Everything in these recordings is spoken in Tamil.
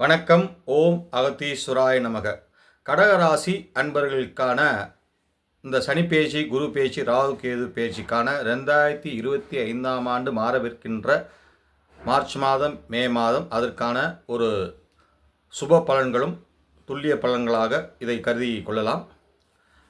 வணக்கம். ஓம் அகத்தீஸ்வராய நமக. கடகராசி அன்பர்களுக்கான இந்த சனி பேச்சு குரு பேச்சு ராகு கேது பேச்சுக்கான ரெண்டாயிரத்தி இருபத்தி ஐந்தாம் ஆண்டு மாறவிருக்கின்ற மார்ச் மாதம் மே மாதம் அதற்கான ஒரு சுப பலன்களும் துல்லிய பலன்களாக இதை கருதி கொள்ளலாம்.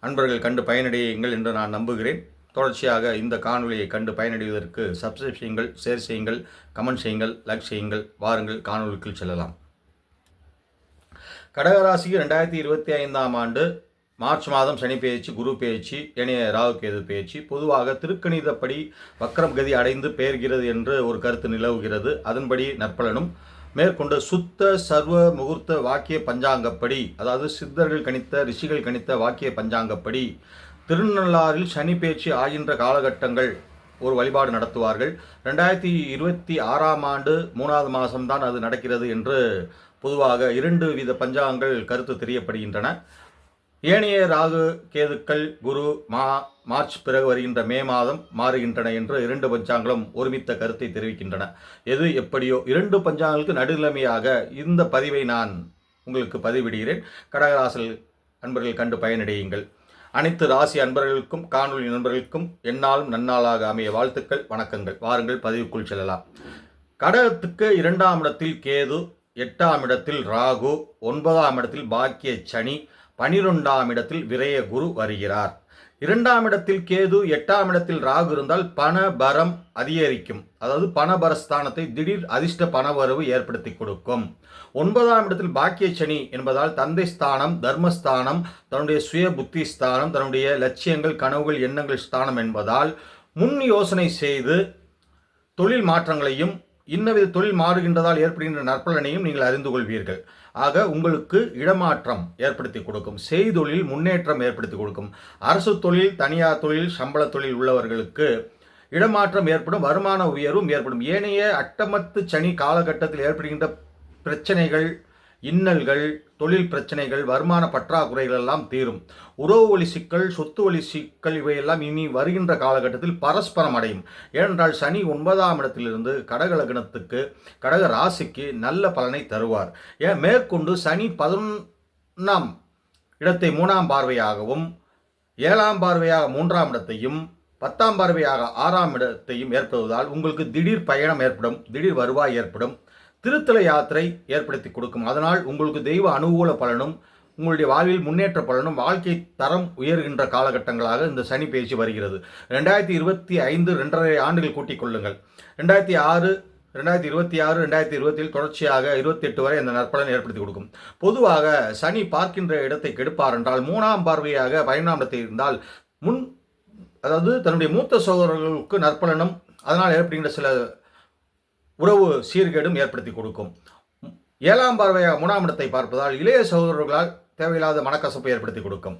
அன்பர்கள் கண்டு பயனடையுங்கள் என்று நான் நம்புகிறேன். தொடர்ச்சியாக இந்த காணொலியை கண்டு பயனடைவதற்கு சப்ஸ்கிரைப் செய்யுங்கள் ஷேர் செய்யுங்கள் கமெண்ட் செய்யுங்கள் லைக் செய்யுங்கள் வாருங்கள் காணொலிக்குள் செல்லலாம். கடகராசிக்கு ரெண்டாயிரத்தி இருபத்தி ஐந்தாம் ஆண்டு மார்ச் மாதம் சனி பெயர்ச்சி குரு பெயர்ச்சி ஏனைய ராகு கேது பெயர்ச்சி பொதுவாக திருக்கணிதப்படி வக்ரம் கதி அடைந்து பெயர்கிறது என்று ஒரு கருத்து நிலவுகிறது. அதன்படி நற்பலனும் மேற்கொண்டு சுத்த சர்வ முகூர்த்த வாக்கிய பஞ்சாங்கப்படி அதாவது சித்தர்கள் கணித்த ரிஷிகள் கணித்த வாக்கிய பஞ்சாங்கப்படி திருநள்ளாறில் சனி பேச்சு ஆகின்ற காலகட்டங்கள் ஒரு வழிபாடு நடத்துவார்கள். ரெண்டாயிரத்தி இருபத்தி ஆறாம் ஆண்டு மூணாவது மாதம்தான் அது நடக்கிறது என்று பொதுவாக இரண்டு வித பஞ்சாங்கங்கள் கருத்து தெரியப்படுகின்றன. ஏனைய ராகு கேதுக்கள் குரு மா மார்ச் பிறகு வருகின்ற மே மாதம் மாறுகின்றன என்று இரண்டு பஞ்சாங்களும் ஒருமித்த கருத்தை தெரிவிக்கின்றன. எது எப்படியோ இரண்டு பஞ்சாங்களுக்கு நடுநிலைமையாக இந்த பதிவை நான் உங்களுக்கு பதிவிடுகிறேன். கடகராசல் அன்பர்கள் கண்டு பயனடையுங்கள். அனைத்து ராசி அன்பர்களுக்கும் காணொலி நண்பர்களுக்கும் என்னாலும் நன்னாளாக அமைய வாழ்த்துக்கள் வணக்கங்கள். வாருங்கள் பதிவுக்குள் செல்லலாம். கடகத்துக்கு இரண்டாம் இடத்தில் கேது எட்டாம் இடத்தில் ராகு ஒன்பதாம் இடத்தில் பாக்கிய சனி பனிரெண்டாம் இடத்தில் விரய குரு வருகிறார். இரண்டாம் இடத்தில் கேது எட்டாம் இடத்தில் ராகு இருந்தால் பண பரம் அதிகரிக்கும். அதாவது பணபரஸ்தானத்தை திடீர் அதிர்ஷ்ட பணவரவு ஏற்படுத்தி கொடுக்கும். ஒன்பதாம் இடத்தில் பாக்கிய சனி என்பதால் தந்தை ஸ்தானம் தர்மஸ்தானம் தன்னுடைய சுய புத்தி ஸ்தானம் தன்னுடைய லட்சியங்கள் கனவுகள் எண்ணங்கள் ஸ்தானம் என்பதால் முன் யோசனை செய்து தொழில் மாற்றங்களையும் இன்னவித தொழில் மாறுகின்றதால் ஏற்படுகின்ற நற்பலனையும் நீங்கள் அறிந்து கொள்வீர்கள். ஆக உங்களுக்கு இடமாற்றம் ஏற்படுத்தி கொடுக்கும் செய்தொழில் முன்னேற்றம் ஏற்படுத்தி கொடுக்கும். அரசு தொழில் தனியார் தொழில் சம்பள தொழில் உள்ளவர்களுக்கு இடமாற்றம் ஏற்படும் வருமான உயர்வும் ஏற்படும். ஏனைய அட்டமத்து சனி காலகட்டத்தில் ஏற்படுகின்ற பிரச்சனைகள் இன்னல்கள் தொழில் பிரச்சனைகள் வருமான பற்றாக்குறைகள் எல்லாம் தீரும். உறவு வழி சிக்கல் சொத்து வழி சிக்கல் இவையெல்லாம் இனி வருகின்ற காலகட்டத்தில் பரஸ்பரம் அடையும். ஏனென்றால் சனி ஒன்பதாம் இடத்திலிருந்து கடக லக்னத்துக்கு கடக ராசிக்கு நல்ல பலனை தருவார். ஏன் மேற்கொண்டு சனி பதினொன்றாம் இடத்தை மூணாம் பார்வையாகவும் ஏழாம் பார்வையாக மூன்றாம் இடத்தையும் பத்தாம் பார்வையாக ஆறாம் இடத்தையும் ஏற்படுவதால் உங்களுக்கு திடீர் பயணம் ஏற்படும் திடீர் வருவாய் ஏற்படும். திருத்தல யாத்திரை ஏற்படுத்தி கொடுக்கும். அதனால் உங்களுக்கு தெய்வ அனுகூல பலனும் உங்களுடைய வாழ்வில் முன்னேற்ற பலனும் வாழ்க்கை தரம் உயர்கின்ற காலகட்டங்களாக இந்த சனி பேச்சு வருகிறது. ரெண்டாயிரத்தி இருபத்தி ஐந்து ரெண்டரை ஆண்டுகள் கூட்டிக் கொள்ளுங்கள். ரெண்டாயிரத்தி ஆறு ரெண்டாயிரத்தி இருபத்தி ஆறு ரெண்டாயிரத்தி இருபத்தில் தொடர்ச்சியாக இருபத்தி எட்டு வரை இந்த நற்பலன் ஏற்படுத்தி கொடுக்கும். பொதுவாக சனி பார்க்கின்ற இடத்தை கெடுப்பார் என்றால் மூணாம் பார்வையாக பயனாம் இடத்தை இருந்தால் முன் அதாவது தன்னுடைய மூத்த சகோதரர்களுக்கு நற்பலனும் அதனால் ஏற்படுகின்ற சில உறவு சீர்கேடும் ஏற்படுத்தி கொடுக்கும். ஏழாம் பார்வையாக மூணாம் இடத்தை பார்ப்பதால் இளைய சகோதரர்களால் தேவையில்லாத மனக்கசப்பை ஏற்படுத்தி கொடுக்கும்.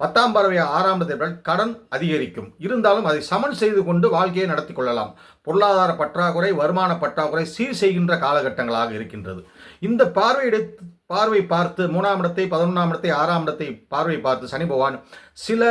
பத்தாம் பார்வையாக ஆறாம் இடத்தை கடன் அதிகரிக்கும். இருந்தாலும் அதை சமன் செய்து கொண்டு வாழ்க்கையை நடத்தி கொள்ளலாம். பொருளாதார பற்றாக்குறை வருமான பற்றாக்குறை சீர் செய்கின்ற காலகட்டங்களாக இருக்கின்றது. இந்த பார்வையிட பார்வை பார்த்து மூணாம் இடத்தை பதினொன்றாம் இடத்தை ஆறாம் இடத்தை பார்வை பார்த்து சனி பகவான் சில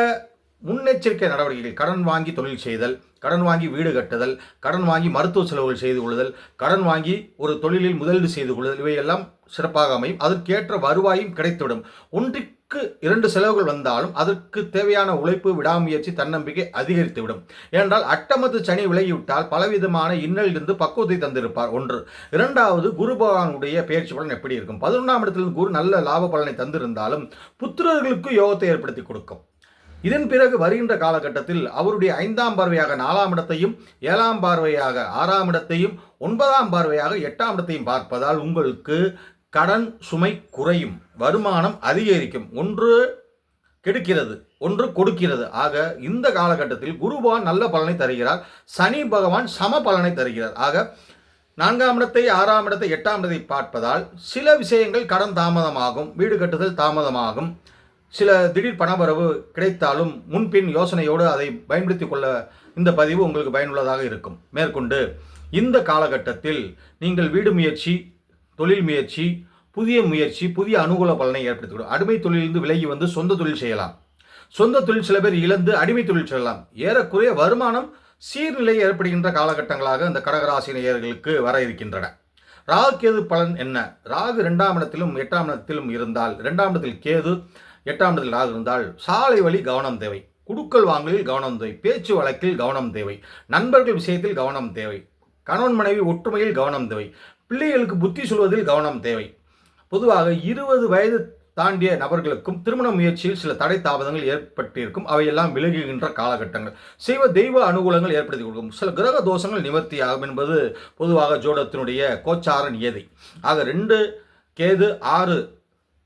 முன்னெச்சரிக்கை நடவடிக்கைகள் கடன் வாங்கி தொழில் செய்தல் கடன் வாங்கி வீடு கட்டுதல் கடன் வாங்கி மருத்துவ செலவுகள் செய்து கொள்ளுதல் கடன் வாங்கி ஒரு தொழிலில் முதலீடு செய்து கொள்ளுதல் இவையெல்லாம் சிறப்பாக அமையும். அதற்கேற்ற வருவாயும் கிடைத்துவிடும். ஒன்றிற்கு இரண்டு செலவுகள் வந்தாலும் அதற்கு தேவையான உழைப்பு விடாமுயற்சி தன்னம்பிக்கை அதிகரித்துவிடும். ஏனென்றால் அட்டமத்து சனி விலகிவிட்டால் பலவிதமான இன்னலிலிருந்து பக்குவத்தை தந்திருப்பார் ஒன்று. இரண்டாவது குரு பகவானுடைய பயிற்சி பலன் எப்படி இருக்கும்? பதினொன்றாம் இடத்திலிருந்து குரு நல்ல லாப பலனை தந்திருந்தாலும் புத்திரர்களுக்கு யோகத்தை ஏற்படுத்தி கொடுக்கும். இதன் பிறகு வருகின்ற காலகட்டத்தில் அவருடைய ஐந்தாம் பார்வையாக நாலாம் இடத்தையும் ஏழாம் பார்வையாக ஆறாம் இடத்தையும் ஒன்பதாம் பார்வையாக எட்டாம் இடத்தையும் பார்ப்பதால் உங்களுக்கு கடன் சுமை குறையும் வருமானம் அதிகரிக்கும். ஒன்று கெடுக்கிறது ஒன்று கொடுக்கிறது. ஆக இந்த காலகட்டத்தில் குருவான் நல்ல பலனை தருகிறார் சனி பகவான் சம பலனை தருகிறார். ஆக நான்காம் இடத்தை ஆறாம் இடத்தை எட்டாம் இடத்தை பார்ப்பதால் சில விஷயங்கள் கடன் தாமதமாகும் வீடு கட்டுதல் தாமதமாகும். சில திடீர் பணவரவு கிடைத்தாலும் முன்பின் யோசனையோடு அதை பயன்படுத்தி கொள்ள இந்த பதிவு உங்களுக்கு பயனுள்ளதாக இருக்கும். மேற்கொண்டு இந்த காலகட்டத்தில் நீங்கள் வீடு முயற்சி தொழில் முயற்சி புதிய முயற்சி புதிய அனுகூல பலனை ஏற்படுத்திவிடும் அடிமை தொழிலிருந்து விலகி வந்து சொந்த தொழில் செய்யலாம். சொந்த தொழில் சில பேர் இழந்து அடிமை தொழில் செய்யலாம். ஏறக்குறைய வருமானம் சீர்நிலை ஏற்படுகின்ற காலகட்டங்களாக இந்த கடகராசி நேயர்களுக்கு வர இருக்கின்றன. ராகு கேது பலன் என்ன? ராகு இரண்டாம் இடத்திலும் எட்டாம் இடத்திலும் இருந்தால் இரண்டாம் இடத்தில் கேது எட்டாம் இடத்தில் ராகு இருந்தால் சாலை வழி கவனம் தேவை. குடுக்கல் வாங்கலில் கவனம் தேவை. பேச்சு வழக்கில் கவனம் தேவை. நண்பர்கள் விஷயத்தில் கவனம் தேவை. கணவன் மனைவி ஒற்றுமையில் கவனம் தேவை. பிள்ளைகளுக்கு புத்தி சொல்வதில் கவனம் தேவை. பொதுவாக இருபது வயது தாண்டிய நபர்களுக்கும் திருமண முயற்சியில் சில தடை தாமதங்கள் ஏற்பட்டிருக்கும். அவையெல்லாம் விலகுகின்ற காலகட்டங்கள். செய்வ தெய்வ அனுகூலங்கள் ஏற்படுத்தி கொடுக்கும். சில கிரக தோஷங்கள் நிவர்த்தியாகும் என்பது பொதுவாக ஜோடத்தினுடைய கோச்சார நியதி. ஆக ரெண்டு கேது ஆறு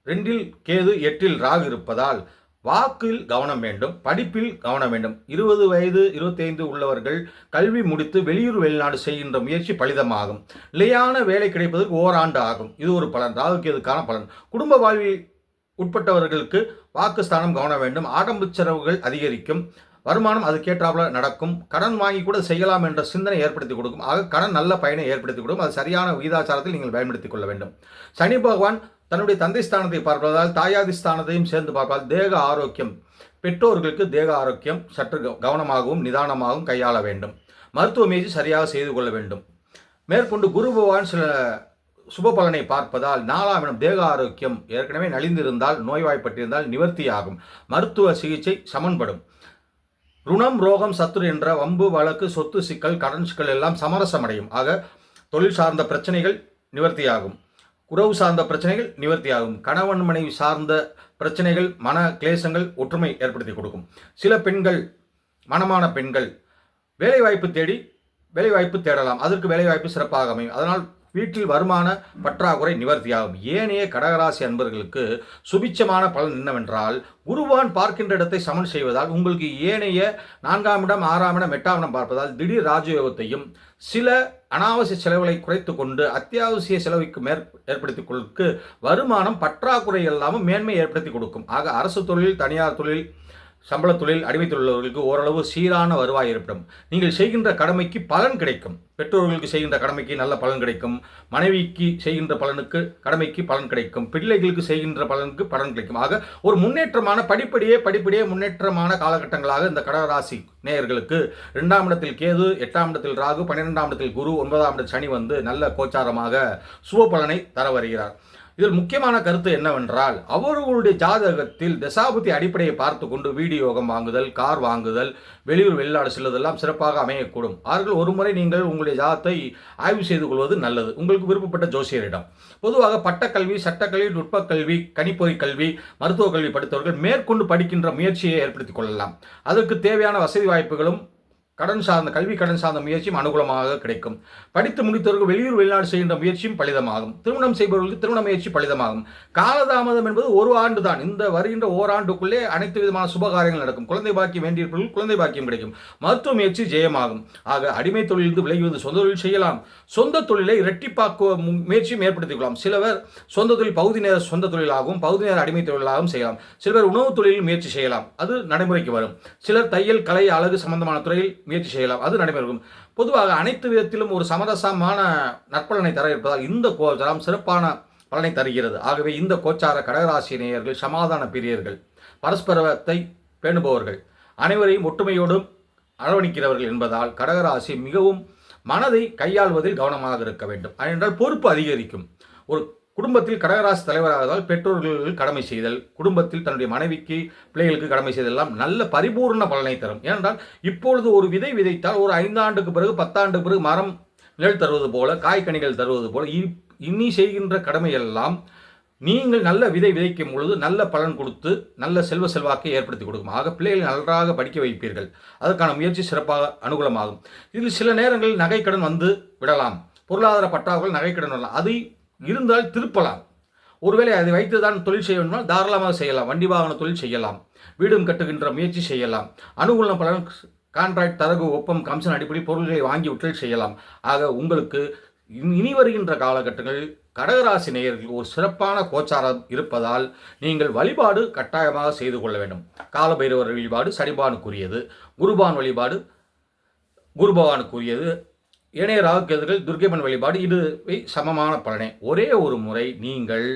ரெண்டில் கேது எட்டில் ராகு இருப்பதால் வாக்கில் கவனம் வேண்டும் படிப்பில் கவனம் வேண்டும். இருபது வயது இருபத்தைந்து உள்ளவர்கள் கல்வி முடித்து வெளியூர் வெளிநாடு செய்கின்ற முயற்சி பலிதமாகும். நிலையான வேலை கிடைப்பதற்கு ஓராண்டு ஆகும். இது ஒரு பலன். ராகுக்கேதுக்கான பலன். குடும்ப வாழ்வில் உட்பட்டவர்களுக்கு வாக்குஸ்தானம் கவனம் வேண்டும். ஆடம்பு செலவுகள் அதிகரிக்கும். வருமானம் அதுக்கேற்றாப்புல நடக்கும். கடன் வாங்கி கூட செய்யலாம் என்ற சிந்தனை ஏற்படுத்தி கொடுக்கும். ஆக கடன் நல்ல பயனை ஏற்படுத்தி கொடுக்கும். அது சரியான விகிதாச்சாரத்தில் நீங்கள் பயன்படுத்திக் கொள்ள வேண்டும். சனி பகவான் தன்னுடைய தந்தை ஸ்தானத்தை பார்ப்பதால் தாயாதி ஸ்தானத்தையும் சேர்ந்து பார்ப்பதால் தேக ஆரோக்கியம் பெற்றோர்களுக்கு தேக ஆரோக்கியம் சற்று கவனமாகவும் நிதானமாகவும் கையாள வேண்டும். மருத்துவ முயற்சி சரியாக செய்து கொள்ள வேண்டும். மேற்கொண்டு குரு பகவான் சில சுப பலனை பார்ப்பதால் நாலாம் இடம் தேக ஆரோக்கியம் ஏற்கனவே நலிந்திருந்தால் நோய்வாய்ப்பட்டிருந்தால் நிவர்த்தியாகும். மருத்துவ சிகிச்சை சமன்படும். ருணம் ரோகம் சத்துரு என்ற வம்பு வழக்கு சொத்து சிக்கல் கடன் சிக்கல் எல்லாம் சமரசமடையும். ஆக தொழில் சார்ந்த பிரச்சனைகள் நிவர்த்தியாகும். உறவு சார்ந்த பிரச்சனைகள் நிவர்த்தியாகும். கணவன் மனைவி சார்ந்த பிரச்சனைகள் மன கிளேசங்கள் ஒற்றுமை ஏற்படுத்தி கொடுக்கும். சில பெண்கள் மனமான பெண்கள் வேலைவாய்ப்பு தேடி வேலைவாய்ப்பு தேடலாம். அதற்கு வேலைவாய்ப்பு சிறப்பாக அமையும். அதனால் வீட்டில் வருமான பற்றாக்குறை நிவர்த்தியாகும். ஏனைய கடகராசி அன்பர்களுக்கு சுபிச்சமான பலன் என்னவென்றால் குருவான் பார்க்கின்ற இடத்தை சமன் செய்வதால் உங்களுக்கு ஏனைய நான்காம் இடம் ஆறாம் இடம் எட்டாம் இடம் பார்ப்பதால் திடீர் ராஜயோகத்தையும் சில அனாவசிய செலவுகளை குறைத்து கொண்டு அத்தியாவசிய செலவுக்கு மேற் ஏற்படுத்திக் கொள்ளுக்கு வருமானம் பற்றாக்குறை இல்லாமல் மேன்மை ஏற்படுத்தி கொடுக்கும். ஆக அரசு தொழில் தனியார் தொழில் சம்பள தொழில் அடிமைத்துள்ளவர்களுக்கு தொழிலாளர்களுக்கு ஓரளவு சீரான வருவாய் இருப்பிடும் நீங்கள் செய்கின்ற கடமைக்கு பலன் கிடைக்கும். பெற்றோர்களுக்கு செய்கின்ற கடமைக்கு நல்ல பலன் கிடைக்கும். மனைவிக்கு செய்கின்ற பலனுக்கு கடமைக்கு பலன் கிடைக்கும். பிள்ளைகளுக்கு செய்கின்ற பலனுக்கு பலன் கிடைக்கும். ஆக ஒரு முன்னேற்றமான படிப்படியே படிப்படியே முன்னேற்றமான காலகட்டங்களாக இந்த கடகராசி நேயர்களுக்கு இரண்டாம் இடத்தில் கேது எட்டாம் இடத்தில் ராகு பன்னிரெண்டாம் இடத்தில் குரு ஒன்பதாம் இடத்தில் சனி வந்து நல்ல கோச்சாரமாக சுப பலனை தர வருகிறார். இதில் முக்கியமான கருத்து என்னவென்றால் அவர்களுடைய ஜாதகத்தில் தசாபுத்தி அடிப்படையை பார்த்து கொண்டு வீடியோகம் வாங்குதல் கார் வாங்குதல் வெளியூர் வெளிநாடு செல்வதெல்லாம் சிறப்பாக அமையக்கூடும். அவர்கள் ஒரு முறை நீங்கள் உங்களுடைய ஜாதத்தை ஆய்வு செய்து கொள்வது நல்லது. உங்களுக்கு விருப்பப்பட்ட ஜோசியரிடம். பொதுவாக பட்டக்கல்வி சட்டக்கல்வி நுட்பக்கல்வி கணிப்பொறி கல்வி மருத்துவக் கல்வி படித்தவர்கள் மேற்கொண்டு படிக்கின்ற முயற்சியை ஏற்படுத்திக் கொள்ளலாம். அதற்கு தேவையான வசதி வாய்ப்புகளும் கடன் சார்ந்த கல்வி கடன் சார்ந்த முயற்சியும் அனுகூலமாக கிடைக்கும். படித்து முடித்தவர்கள் வெளியூர் வெளிநாடு செய்கின்ற முயற்சியும் பலிதமாகும். திருமணம் செய்பவர்களுக்கு திருமண முயற்சி பலிதமாகும். காலதாமதம் என்பது ஒரு ஆண்டு தான் இந்த வருகின்ற ஓராண்டுக்குள்ளே அனைத்து விதமான சுபகாரியங்கள் நடக்கும். குழந்தை பாக்கியம் வேண்டியவர்கள் குழந்தை பாக்கியம் கிடைக்கும். மருத்துவ முயற்சி ஜெயமாகும். ஆக அடிமை தொழிலிருந்து விலகுவது சொந்த தொழில் செய்யலாம். சொந்த தொழிலை இரட்டிப்பாக்க முயற்சியும் ஏற்படுத்திக் கொள்ளலாம். சிலவர் சொந்த தொழில் பகுதி நேர சொந்த தொழிலாகவும் பகுதி நேர அடிமை தொழிலாகவும் செய்யலாம். சிலர் உணவு தொழிலில் முயற்சி செய்யலாம். அது நடைமுறைக்கு வரும். சிலர் தையல் கலை அழகு சம்பந்தமான துறையில் முயற்சி செய்யலாம். அது நடைபெறும். பொதுவாக அனைத்து விதத்திலும் ஒரு சமரசமான நற்பலனை தர இருப்பதால் இந்த கோச்சாரம் சிறப்பான பலனை தருகிறது. ஆகவே இந்த கோச்சார கடகராசி நேயர்கள் சமாதான பிரியர்கள் பரஸ்பரத்தை பேணுபவர்கள் அனைவரையும் ஒற்றுமையோடும் அரவணிக்கிறவர்கள் என்பதால் கடகராசி மிகவும் மனதை கையாள்வதில் கவனமாக இருக்க வேண்டும். ஏனென்றால் பொறுப்பு அதிகரிக்கும். ஒரு குடும்பத்தில் கடகராசி தலைவராகதால் பெற்றோர்கள் கடமை செய்தல் குடும்பத்தில் தன்னுடைய மனைவிக்கு பிள்ளைகளுக்கு கடமை செய்தெல்லாம் நல்ல பரிபூர்ண பலனை தரும். ஏனென்றால் இப்பொழுது ஒரு விதை விதைத்தால் ஒரு ஐந்தாண்டுக்கு பிறகு பத்தாண்டுக்கு பிறகு மரம் நிழல் தருவது போல காய்கனிகள் தருவது போல இனி செய்கின்ற கடமையெல்லாம் நீங்கள் நல்ல விதை விதைக்கும் பொழுது நல்ல பலன் கொடுத்து நல்ல செல்வ செல்வாக்கை ஏற்படுத்தி கொடுக்கும். ஆக பிள்ளைகளை நன்றாக படிக்க வைப்பீர்கள். அதற்கான முயற்சி சிறப்பாக அனுகூலமாகும். இதில் சில நேரங்களில் நகைக்கடன் வந்து விடலாம். பொருளாதார பற்றாக்குறை நகைக்கடன் வரலாம். அதை இருந்தால் திருப்பலாம். ஒருவேளை அதை வைத்து தான் தொழில் செய்ய வேண்டுமால் தாராளமாக செய்யலாம். வண்டி வாகன தொழில் செய்யலாம். வீடும் கட்டுகின்ற முயற்சி செய்யலாம். அனுகூலம் பலன் கான்ட்ராக்ட் தரகு ஒப்பம் கமிஷன் அடிப்படை பொருள்களை வாங்கி விட்டு செய்யலாம். ஆக உங்களுக்கு இனி வருகின்ற காலகட்டங்களில் கடகராசி நேயர்கள் ஒரு சிறப்பான கோச்சாரம் இருப்பதால் நீங்கள் வழிபாடு கட்டாயமாக செய்து கொள்ள வேண்டும். காலபைரவர் வழிபாடு சரிபானுக்குரியது. குருபான் வழிபாடு குருபவானுக்குரியது ஏனைய ராகுக்கேதுகள் துர்கைமன் வழிபாடு இதுவை சமமான பலனே. ஒரே ஒரு முறை நீங்கள்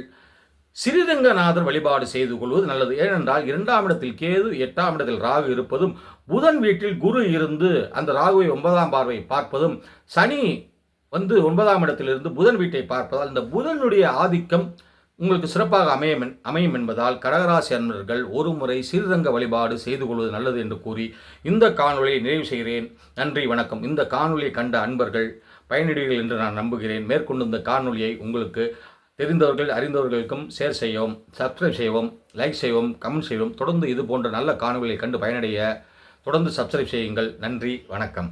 சிறிதங்கநாதர் வழிபாடு செய்து கொள்வது நல்லது. ஏனென்றால் இரண்டாம் இடத்தில் கேது எட்டாம் இடத்தில் ராகு இருப்பதும் புதன் வீட்டில் குரு இருந்து அந்த ராகுவை ஒன்பதாம் பார்வை பார்ப்பதும் சனி வந்து ஒன்பதாம் இடத்திலிருந்து புதன் வீட்டை பார்ப்பதால் இந்த புதனுடைய ஆதிக்கம் உங்களுக்கு சிறப்பாக அமையும் அமையும் என்பதால் கடகராசி அன்பர்கள் ஒரு முறை ஸ்ரீரங்க வழிபாடு செய்து கொள்வது நல்லது என்று கூறி இந்த காணொலியை நிறைவு செய்கிறேன். நன்றி வணக்கம். இந்த காணொலியை கண்ட அன்பர்கள் பயனடைவீர்கள் என்று நான் நம்புகிறேன். மேற்கொண்டு இந்த காணொலியை உங்களுக்கு தெரிந்தவர்கள் அறிந்தவர்களுக்கும் ஷேர் செய்யவும் சப்ஸ்கிரைப் செய்யவும் லைக் செய்யவும் கமெண்ட் செய்யவும் தொடர்ந்து இது போன்ற நல்ல காணொளிகளை கண்டு பயனடைய தொடர்ந்து சப்ஸ்கிரைப் செய்யுங்கள். நன்றி வணக்கம்.